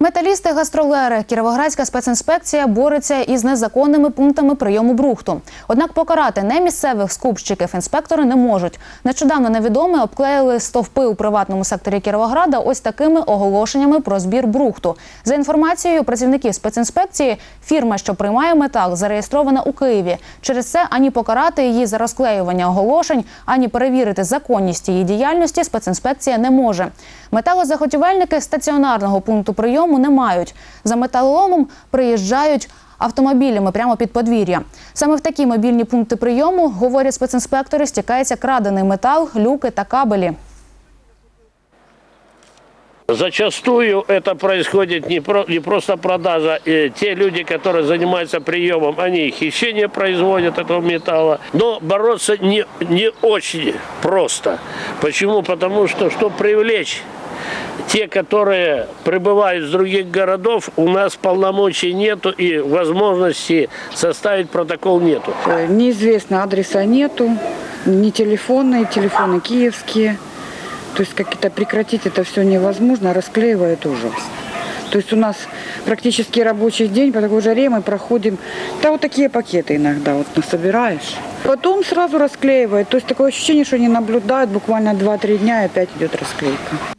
Металісти, гастролери, Кіровоградська спецінспекція бореться із незаконними пунктами прийому брухту. Однак покарати не місцевих скупщиків інспектори не можуть. Нещодавно невідомі обклеїли стовпи у приватному секторі Кіровограда ось такими оголошеннями про збір брухту. За інформацією працівників спецінспекції, фірма, що приймає метал, зареєстрована у Києві. Через це ані покарати її за розклеювання оголошень, ані перевірити законність її діяльності спецінспекція не може. Металозаготівельники стаціонарного пункту прийому не мають. За металоломом приїжджають автомобілями прямо під подвір'я. Саме в такі мобільні пункти прийому, говорять спецінспектори, стікається крадений метал, люки та кабелі. Зачастую это происходит не, про- не просто продажа. э, те люди, которые занимаются приемом, они хищение производят этого металла. Но бороться не, не очень просто. Почему? Потому что, чтобы привлечь те, которые прибывают с других городов, у нас полномочий нету и возможности составить протокол нету. Э, Неизвестно, адреса нету, ни телефонные, телефоны киевские. То есть как-то прекратить это все невозможно, расклеивают ужасно. То есть у нас практически рабочий день, по такой жаре мы проходим, да вот такие пакеты иногда вот насобираешь. Потом сразу расклеивают. То есть такое ощущение, что они наблюдают буквально 2-3 дня и опять идет расклейка.